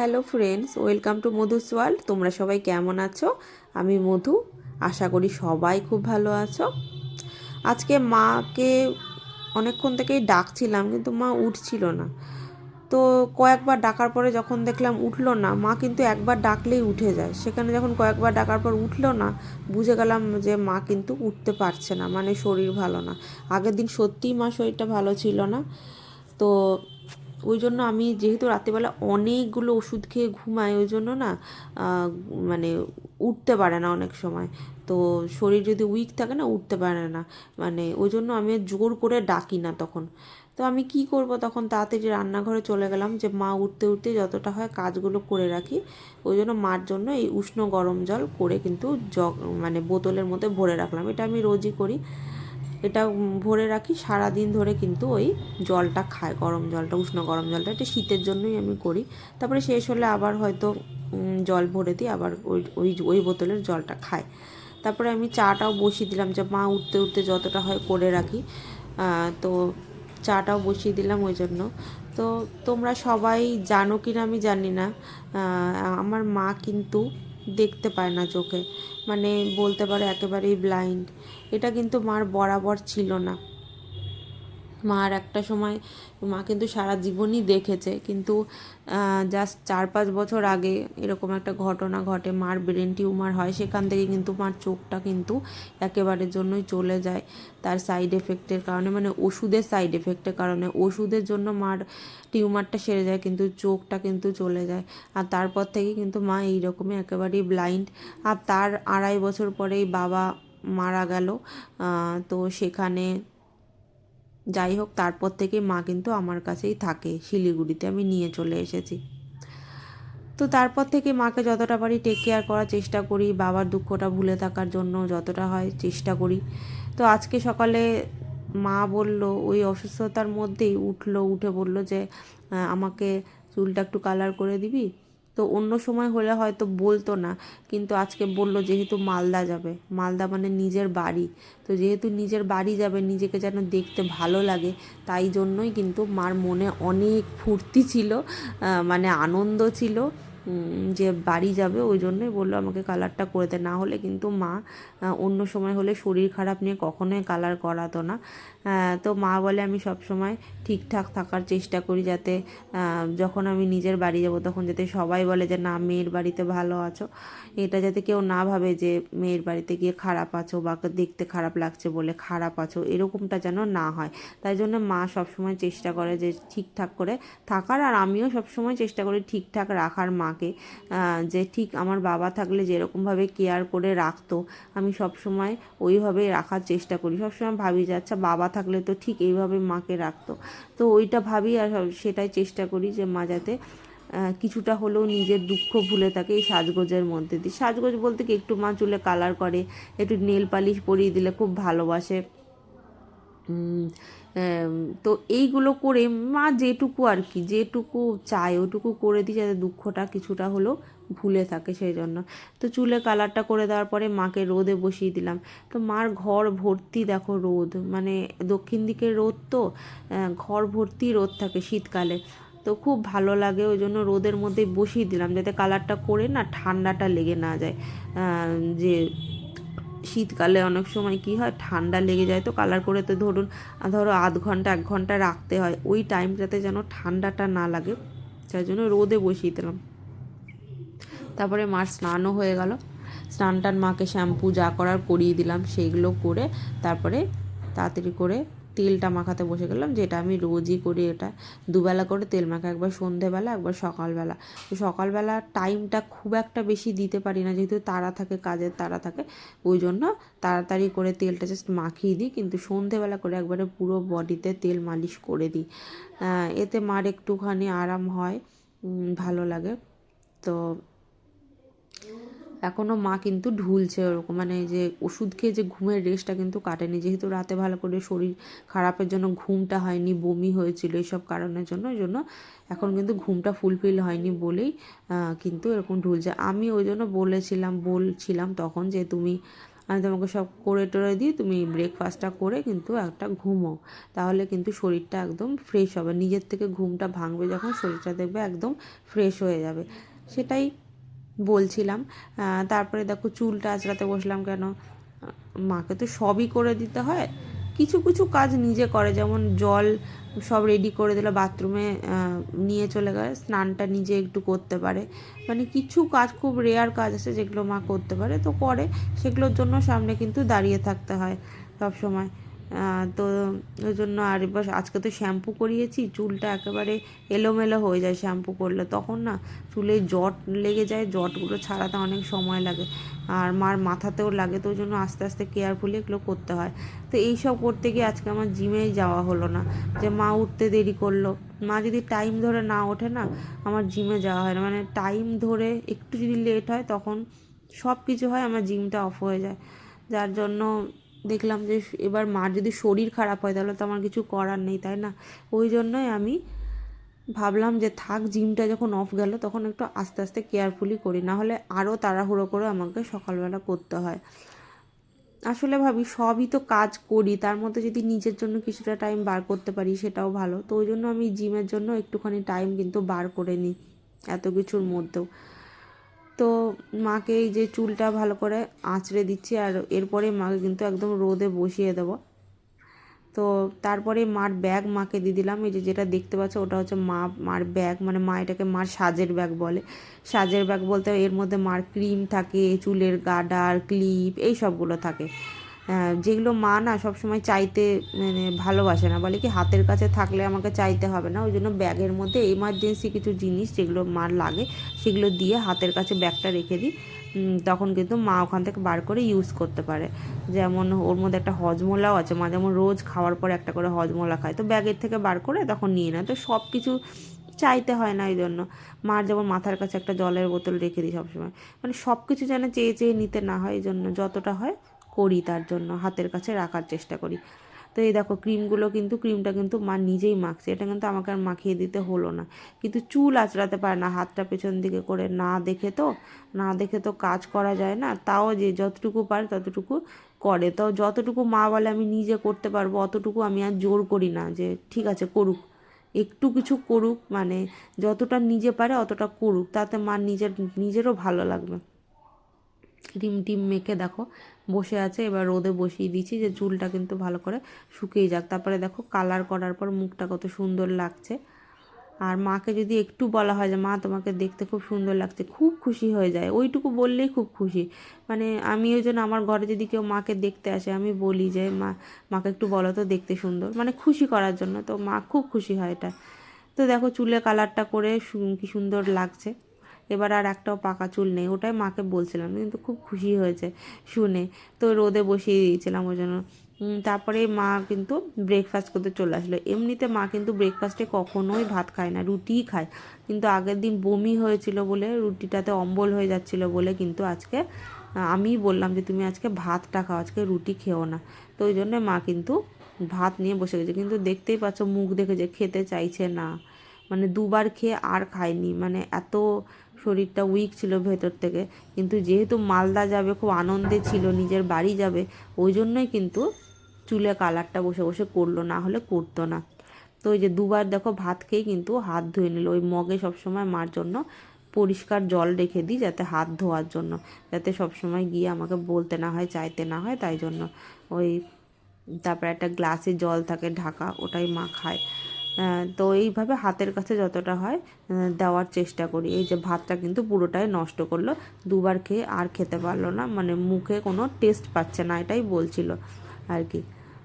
Hello friends, welcome to Madhu's world. তোমরা সবাই কেমন আছো? আমি মধু। আশা করি সবাই খুব ভালো আছো। আজকে মাকে অনেকক্ষণ থেকেই ডাকছিলাম, কিন্তু মা উঠছিল না। তো কয়েকবার ডাকার পরে যখন দেখলাম উঠল না, মা কিন্তু একবার ডাকলেই উঠে যায়। সেখানে যখন কয়েকবার ডাকার পর উঠল না, বুঝে গেলাম যে মা কিন্তু উঠতে পারছে না মানে শরীর ভালো না। আগের দিন সত্যিই মা শরীরটা ভালো ছিল না। তো ওই জন্য আমি যেহেতু রাত্রিবেলা অনেকগুলো ওষুধ খেয়ে ঘুমাই, ওই জন্য না মানে উঠতে পারে না অনেক সময়। তো শরীর যদি উইক থাকে না, উঠতে পারে না। মানে ওই জন্য আমি জোর করে ডাকি না তখন। তো আমি কি করব তখন? তাড়াতাড়ি রান্নাঘরে চলে গেলাম যে, মা, উঠতে উঠতে যতটা হয় কাজগুলো করে রাখি। ওই জন্য মার জন্য এই উষ্ণ গরম জল করে কিন্তু জগ মানে বোতলের মধ্যে ভরে রাখলাম। এটা আমি রোজই করি। এটা ভরে রাখি সারা দিন ধরে কিন্তু ওই জলটা খায় গরম জলটা, উষ্ণ গরম জলটা। এটা শীতের জন্যই আমি করি। তারপরে শেষ হলে আবার হয়তো জল ভরে দিই, আবার ওই ওই ওই বোতলের জলটা খায় তারপরে আমি চাটাও বসিয়ে দিলাম। যে মা উঠতে উঠতে যতটা হয় করে রাখি। তো চাটাও বসিয়ে দিলাম ওই জন্য। তো তোমরা সবাই জানো কি না আমি জানি না। আমার মা কিন্তু দেখতে পায় না চোখে। মানে বলতে পারে একেবারেই ব্লাইন্ড এটা কিন্তু মার বরাবর ছিল না। মার একটা সময়, মা কিন্তু সারা জীবনই দেখেছে। কিন্তু জাস্ট চার পাঁচ বছর আগে এরকম একটা ঘটনা ঘটে, মার ব্রেন টিউমার হয়, সেখান থেকে কিন্তু মার চোখটা কিন্তু একেবারের জন্যই চলে যায় তার সাইড এফেক্টের কারণে মানে ওষুধের সাইড এফেক্টের কারণে। ওষুধের জন্য মার টিউমারটা সেরে যায়, কিন্তু চোখটা কিন্তু চলে যায়। আর তারপর থেকে কিন্তু মা এইরকমই একেবারেই ব্লাইন্ড আর তার আড়াই বছর পরেই বাবা মারা গেল তো সেখানে যাই হোক, তারপর থেকে মা কিন্তু আমার কাছেই থাকে। শিলিগুড়িতে আমি নিয়ে চলে এসেছি। তো তারপর থেকে মাকে যতটা পারি টেক কেয়ার করার চেষ্টা করি, বাবার দুঃখটা ভুলে থাকার জন্য যতটা হয় চেষ্টা করি। তো আজকে সকালে মা বলল, ওই অসুস্থতার মধ্যেই উঠল, উঠে বলল যে আমাকে চুলটা একটু কালার করে দিবি? তো অন্য সময় হলে হয়তো বলতো না। কিন্তু আজকে বলল যেহেতু মালদা যাবে। মালদা মানে নিজের বাড়ি। তো যেহেতু নিজের বাড়ি যাবে, নিজেকে যেন দেখতে ভালো লাগে, তাই জন্যই কিন্তু মার মনে অনেক ফুর্তি ছিল মানে আনন্দ ছিল যে বাড়ি যাবে। ওই জন্যই বলল আমাকে কালারটা করে দে। না হলে কিন্তু মা অন্য সময় হলে শরীর খারাপ নিয়ে কখনোই কালার করাতো না। তো মা বলে আমি সব সময় ঠিকঠাক থাকার চেষ্টা করি যাতে যখন আমি নিজের বাড়ি যাব তখন যাতে সবাই বলে যে না, মেয়ের বাড়িতে ভালো আছো। এটা যাতে কেউ না ভাবে যে মেয়ের বাড়িতে গিয়ে খারাপ আছো বা দেখতে খারাপ লাগছে বলে খারাপ আছো, এরকমটা যেন না হয়। তাই জন্য মা সবসময় চেষ্টা করে যে ঠিকঠাক করে থাকার, আর আমিও সবসময় চেষ্টা করি ঠিকঠাক রাখার মাকে যে ঠিক আমার বাবা থাকলে যেরকমভাবে কেয়ার করে রাখতো, আমি সবসময় ওইভাবেই রাখার চেষ্টা করি। সবসময় ভাবি যে আচ্ছা বাবা থাকলে তো ঠিক এইভাবে মাকে রাখতো। তো ওইটা ভাবি আর সেটাই চেষ্টা করি যে মা যাতে কিছুটা হলেও নিজের দুঃখ ভুলে থাকে এই সাজগোজের মধ্যে দিয়ে। সাজগোজ বলতে কি, একটু মা চুলে কালার করে, একটু নেল পালিশ পরিয়ে দিলে খুব ভালোবাসে। তো এইগুলো করে মা যেটুকু আর কি, যেটুকু চায় ওটুকু করে দিই যাতে দুঃখটা কিছুটা হলেও ভুলে থাকে সেই জন্য। তো চুলে কালারটা করে দেওয়ার পরে মাকে রোদে বসিয়ে দিলাম। তো মার ঘর ভর্তি দেখো রোদ মানে দক্ষিণ দিকের রোদ তো ঘর ভর্তি রোদ থাকে শীতকালে। তো খুব ভালো লাগে ওই জন্য রোদের মধ্যে বসিয়ে দিলাম যাতে কালারটা করে না ঠান্ডাটা লেগে না যায়। যে শীতকালে অনেক সময় কি হয়, ঠান্ডা লেগে যায় তো কালার করে তো ধরুন ধরো আধ ঘণ্টা, এক ঘণ্টা রাখতে হয়। ওই টাইমটাতে যেন ঠান্ডাটা না লাগে তাই জন্য রোদে বসিয়ে দিলাম। তারপরে মার স্নানও হয়ে গেল। স্নান টান মাকে শ্যাম্পু যা করার করিয়ে দিলাম, সেইগুলো করে তারপরে তাড়াতাড়ি করে তেলটা মাখাতে বসে গেলাম, যেটা আমি রোজই করি এটা। দুবেলা করে তেল মাখা, একবার সন্ধেবেলা, একবার সকালবেলা। তো সকালবেলা টাইমটা খুব একটা বেশি দিতে পারি না, যেহেতু তাড়া থাকে, কাজের তাড়া থাকে, ওই জন্য তাড়াতাড়ি করে তেলটা জাস্ট মাখিয়ে দিই, কিন্তু সন্ধেবেলা করে একবারে পুরো বডিতে তেল মালিশ করে দিই। এতে মার একটুখানি আরাম হয় ভালো লাগে। তো এখনও মা কিন্তু ঢুলছে ওরকম। মানে যে ওষুধ খেয়ে যে ঘুমের রেস্টটা কিন্তু কাটেনি। যেহেতু রাতে ভালো করে শরীর খারাপের জন্য ঘুমটা হয়নি, বমি হয়েছিল এইসব কারণের জন্য, ওই জন্য এখন কিন্তু ঘুমটা ফুলফিল হয়নি বলেই কিন্তু এরকম ঢুলছে। আমি ওই জন্য বলেছিলাম, বলছিলাম তখন যে তুমি, আমি তোমাকে সব করে টোরে দিই, তুমি ব্রেকফাস্টটা করে কিন্তু একটা ঘুমো। তাহলে কিন্তু শরীরটা একদম ফ্রেশ হবে। নিজের থেকে ঘুমটা ভাঙবে যখন শরীরটা দেখবে একদম ফ্রেশ হয়ে যাবে। সেটাই বলছিলাম। তারপরে দেখো চুলটা আঁচড়াতে বসলাম কেন? মাকে তো সবই করে দিতে হয়। কিছু কিছু কাজ নিজে করে, যেমন জল সব রেডি করে দিলে বাথরুমে নিয়ে চলে গেলে, স্নানটা নিজে একটু করতে পারে। মানে কিছু কাজ, খুব রেয়ার কাজ আছে যেগুলো মা করতে পারে, তো করে। সেগুলোর জন্য সামনে কিন্তু দাঁড়িয়ে থাকতে হয় সব সময় তো ওই জন্য আর এবার আজকে তো শ্যাম্পু করিয়েছি, চুলটা একেবারে এলোমেলো হয়ে যায় শ্যাম্পু করলে। তখন না চুলে জট লেগে যায়, জটগুলো ছাড়াতে অনেক সময় লাগে। আর মার মাথাতেও লাগে, তো ওই জন্য আস্তে আস্তে কেয়ারফুলি এগুলো করতে হয়। তো এই সব করতে গিয়ে আজকে আমার জিমেই যাওয়া হলো না। যে মা উঠতে দেরি করল। মা যদি টাইম ধরে না ওঠে না, আমার জিমে যাওয়া হয় না। মানে টাইম ধরে একটু যদি লেট হয়, তখন সব কিছু হয়, আমার জিমটা অফ হয়ে যায়। যার জন্য দেখলাম যে এবার মার যদি শরীর খারাপ হয়, তাহলে তো আমার কিছু করার নেই, তাই না? ওই জন্যই আমি ভাবলাম যে থাক জিমটা যখন অফ গেল, তখন একটু আস্তে আস্তে কেয়ারফুলি করি। না হলে আরও তাড়াহুড়ো করে আমাকে সকালবেলা করতে হয়। আসলে ভাবি, সবই তো কাজ করি, তার মধ্যে যদি নিজের জন্য কিছুটা টাইম বার করতে পারি, সেটাও ভালো। তো ওই জন্য আমি জিমের জন্য একটুখানি টাইম কিন্তু বার করে নিই, এত কিছুর মধ্যেও। তো মাকে এই যে চুলটা ভালো করে আঁচড়ে দিচ্ছি আর এরপরে মাকে কিন্তু একদম রোদে বসিয়ে দেবো। তো তারপরে মার ব্যাগ মাকে দিয়ে দিলাম। এই যে যেটা দেখতে পাচ্ছ ওটা হচ্ছে মা, মার ব্যাগ মানে মা এটাকে মার সাজের ব্যাগ বলে। সাজের ব্যাগ বলতে এর মধ্যে মার ক্রিম থাকে, চুলের গার্ডার ক্লিপ, এই সবগুলো থাকে। যেগুলো মা না সবসময় চাইতে মানে ভালোবাসে না। বলে কি, হাতের কাছে থাকলে আমাকে চাইতে হবে না। ওই জন্য ব্যাগের মধ্যে এমার্জেন্সি কিছু জিনিস যেগুলো মার লাগে, সেগুলো দিয়ে হাতের কাছে ব্যাগটা রেখে দিই। তখন কিন্তু মা ওখান থেকে বার করে ইউজ করতে পারে। যেমন ওর মধ্যে একটা হজমোলাও আছে। মা যেমন রোজ খাওয়ার পর একটা করে হজমোলা খায়। তো ব্যাগের থেকে বার করে তখন নিয়ে নেয়। তো সব কিছু চাইতে হয় না এই জন্য মার যেমন মাথার কাছে একটা জলের বোতল রেখে দিই সবসময়। মানে সব কিছু যেন চেয়ে চেয়ে নিতে না হয় এই জন্য যতটা হয় করি তার জন্য, হাতের কাছে রাখার চেষ্টা করি। তো এই দেখো, ক্রিমগুলো কিন্তু, ক্রিমটা কিন্তু মা নিজেই মাখছে। এটা কিন্তু আমাকে আর মাখিয়ে দিতে হলো না। কিন্তু চুল আঁচড়াতে পারে না, হাতটা পেছন দিকে করে না দেখে তো, না দেখে তো কাজ করা যায় না। তাও যে যতটুকু পারে ততটুকু করে। তো যতটুকু মা বলে আমি নিজে করতে পারব, অতটুকু আমি আর জোর করি না যে ঠিক আছে করুক। একটু কিছু করুক মানে যতটা নিজে পারে অতটা করুক, তাতে মা নিজের, নিজেরও ভালো লাগবে। ক্রিম টিম মেখে দেখো, বসে আছে, এবার রোদে বসিয়ে দিয়েছি যে চুলটা কিন্তু ভালো করে শুকিয়ে যাক। তারপরে দেখো কালার করার পর মুখটা কত সুন্দর লাগছে। আর মাকে যদি একটু বলা হয় যে, মা, তোমাকে দেখতে খুব সুন্দর লাগছে, খুব খুশি হয়ে যায়। ওইটুকু বললেই খুব খুশি। মানে আমি ওই জন্য আমার ঘরে যদি কেউ মাকে দেখতে আসে, আমি বলি যে, মা, মাকে একটু বলো তো দেখতে সুন্দর। মানে খুশি করার জন্য। তো মা খুব খুশি হয় এটা। তো দেখো চুলে কালারটা করে কি সুন্দর লাগছে। এবার আর একটাও পাকা চুল নেই, ওটাই মাকে বলছিলাম, কিন্তু খুব খুশি হয়েছে শুনে। তো রোদে বসিয়ে দিয়েছিলাম ওই জন্য। তারপরে মা কিন্তু ব্রেকফাস্ট করতে চলে আসলো। এমনিতে মা কিন্তু ব্রেকফাস্টে কখনোই ভাত খায় না, রুটিই খায়। কিন্তু আগের দিন বমি হয়েছিল বলে, রুটিটাতে অম্বল হয়ে যাচ্ছিল বলে কিন্তু আজকে, আমিই বললাম যে তুমি আজকে ভাতটা খাও, আজকে রুটি খেও না। তো ওই জন্য মা কিন্তু ভাত নিয়ে বসে গেছে। কিন্তু দেখতেই পাচ্ছ মুখ দেখে যে খেতে চাইছে না। মানে দুবার খেয়ে আর খায়নি মানে এত শরীরটা উইক ছিল ভেতর থেকে। কিন্তু যেহেতু মালদা যাবে, খুব আনন্দে ছিল, নিজের বাড়ি যাবে, ওই জন্যই কিন্তু চুলে কালারটা বসে বসে করল, না হলে করতো না। তো ওই যে দুবার দেখো ভাত খেয়ে কিন্তু হাত ধুয়ে নিল। ওই মগে সবসময় মার জন্য পরিষ্কার জল রেখে দিই, যাতে হাত ধোয়ার জন্য। যাতে সবসময় গিয়ে আমাকে বলতে না হয়, চাইতে না হয়, তাই জন্য। ওই তারপরে একটা গ্লাসে জল থাকে ঢাকা, ওটাই মা খায়। তো এইভাবে হাতের কাছে যতটা হয় দেওয়ার চেষ্টা করি। এই যে ভাতটা কিন্তু পুরোটাই নষ্ট করল, দুবার খেয়ে আর খেতে পারল না। মানে মুখে কোনো টেস্ট পাচ্ছে না, এটাই বলছিল আর কি।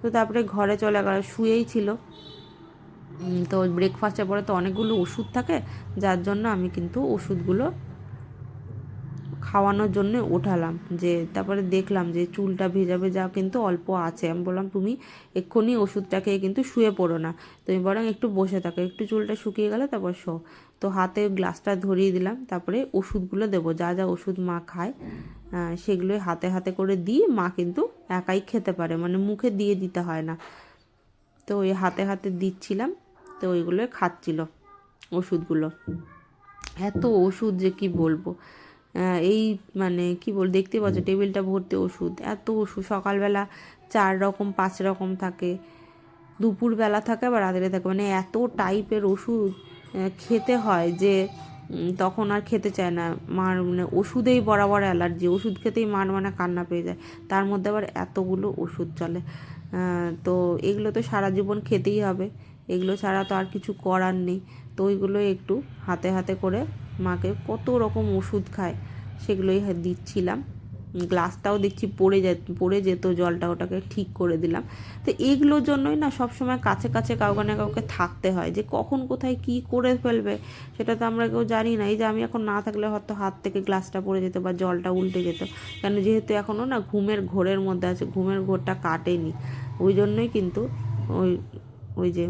তো তারপরে ঘরে চলে গেল, শুয়েই ছিল। তো ব্রেকফাস্টের পরে তো অনেকগুলো ওষুধ থাকে, যার জন্য আমি কিন্তু ওষুধগুলো খাওয়ানোর জন্য ওঠালাম। যে তারপরে দেখলাম যে চুলটা ভেজা ভেজা কিন্তু অল্প আছে। আমি বললাম তুমি এক্ষুনি ওষুধটা খেয়ে কিন্তু শুয়ে পড়ো না। তুমি বরং একটু বসে থাকো। একটু চুলটা শুকিয়ে গেলে তারপর শো। তো হাতে গ্লাসটা ধরিয়ে দিলাম। তারপরে ওষুধগুলো দেবো। যা যা ওষুধ মা খায় আহ, সেগুলো হাতে হাতে করে দিই। মা কিন্তু একাই খেতে পারে। মানে মুখে দিয়ে দিতে হয় না। তো ওই হাতে হাতে দিচ্ছিলাম। তো ওইগুলো খাচ্ছিল ওষুধগুলো। এত ওষুধ যে কি বলব? এই মানে কি বল দেখতে পাচ্ছ টেবিলটা ভর্তি ওষুধ এত ওষুধ সকালবেলা চার রকম পাঁচ রকম থাকে দুপুরবেলা থাকে আবার রাত্রে থাকে মানে এত টাইপের ওষুধ খেতে হয় যে তখন আর খেতে চায় না মার মানে ওষুধেই বরাবর অ্যালার্জি ওষুধ খেতেই মার মানে কান্না পেয়ে যায় তার মধ্যে আবার এতগুলো ওষুধ চলে। তো এগুলো তো সারা জীবন খেতেই হবে। এগুলো ছাড়া তো আর কিছু করার নেই। তো ওইগুলো একটু হাতে হাতে করে মাকে কত রকম ওষুধ খায়, সেগুলোই দিচ্ছিলাম। গ্লাসটাও দেখছি পড়ে যা, পড়ে যেত, জলটা ওটাকে ঠিক করে দিলাম। তো এইগুলোর জন্যই না সবসময় কাছে কাছে কাউকে না কাউকে থাকতে হয় যে কখন কোথায় কি করে ফেলবে, সেটা তো আমরা কেউ জানি না। এই যে আমি এখন না থাকলে হয়তো হাত থেকে গ্লাসটা পড়ে যেত বা জলটা উল্টে যেত। কেন যেহেতু এখনও না ঘুমের ঘোরের মধ্যে আছে, ঘুমের ঘোরটা কাটেনি। ওই জন্যই কিন্তু ওই ওই যে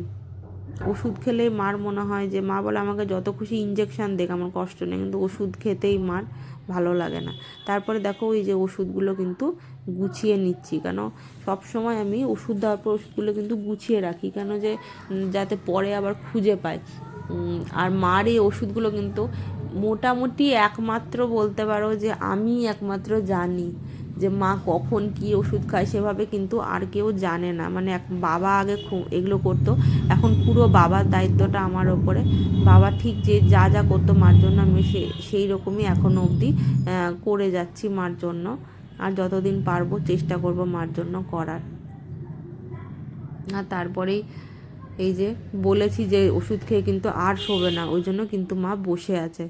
ওষুধ খেলেই মার মনে হয় যে, মা বলে আমাকে যত খুশি ইঞ্জেকশান দেখ, আমার কষ্ট নেই। কিন্তু ওষুধ খেতেই মার। ভালো লাগে না। তারপরে দেখো ওই যে ওষুধগুলো কিন্তু গুছিয়ে নিচ্ছি। কেন? সব সময় আমি ওষুধ দেওয়ার পর ওষুধগুলো কিন্তু গুছিয়ে রাখি। কেন যে যাতে পরে আবার খুঁজে পায় আর মার এই ওষুধগুলো কিন্তু মোটামুটি একমাত্র বলতে পারো যে আমি একমাত্র জানি। যে মা কখন কি ওষুধ খায় সেভাবে কিন্তু আর কেউ জানে না। মানে এক বাবা আগে এগুলো করতো। এখন পুরো বাবার দায়িত্বটা আমার ওপরে। বাবা ঠিক যে যা যা করতো মার জন্য আমি সে, সেই রকমই এখনও অবধি করে যাচ্ছি মার জন্য। আর যতদিন পারব চেষ্টা করব মার জন্য করার। আর তারপরেই এই যে বলেছি যে ওষুধ খেয়ে কিন্তু আর শোবে না, ওই জন্য কিন্তু মা বসে আছে।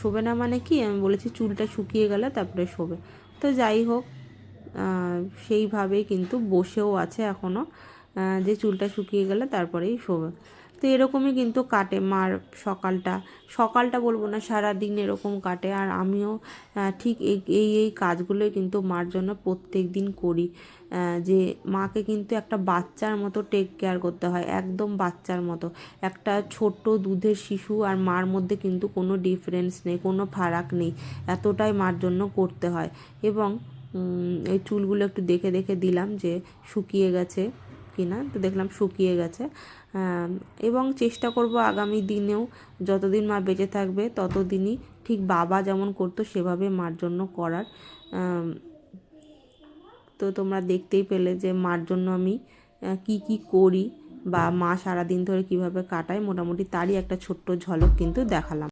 শোবে না মানে কি? আমি বলেছি চুলটা শুকিয়ে গেলে তারপরে শোবে। তো যাই হোক সেইভাবেই কিন্তু বসেও আছে এখনও যে চুলটা শুকিয়ে গেলে তারপরেই শোবে। তো এরকমই কিন্তু কাটে মার সকালটা। সকালটা বলব না সারা দিন এরকম কাটে। আর আমিও ঠিক এই এই কাজগুলোই কিন্তু মার জন্য প্রত্যেক দিন করি যে মাকে কিন্তু একটা বাচ্চার মতো টেক কেয়ার করতে হয়, একদম বাচ্চার মতো। একটা ছোট্ট দুধের শিশু আর মার মধ্যে কিন্তু কোনো ডিফারেন্স নেই, কোনো ফারাক নেই। এতটাই মার জন্য করতে হয়। এবং এই চুলগুলো একটু দেখে দেখে দিলাম যে শুকিয়ে গেছে। কিনা তো দেখলাম শুকিয়ে গেছে। এবং চেষ্টা করব আগামী দিনেও যতদিন মা বেঁচে থাকবে ততদিনই ঠিক বাবা যেমন করতো সেভাবে মার জন্য করার। তো তোমরা দেখতেই পেলে যে মার জন্য আমি কি কি করি বা মা সারাদিন ধরে কীভাবে কাটায়, মোটামুটি তারই একটা ছোট্ট ঝলক কিন্তু দেখালাম।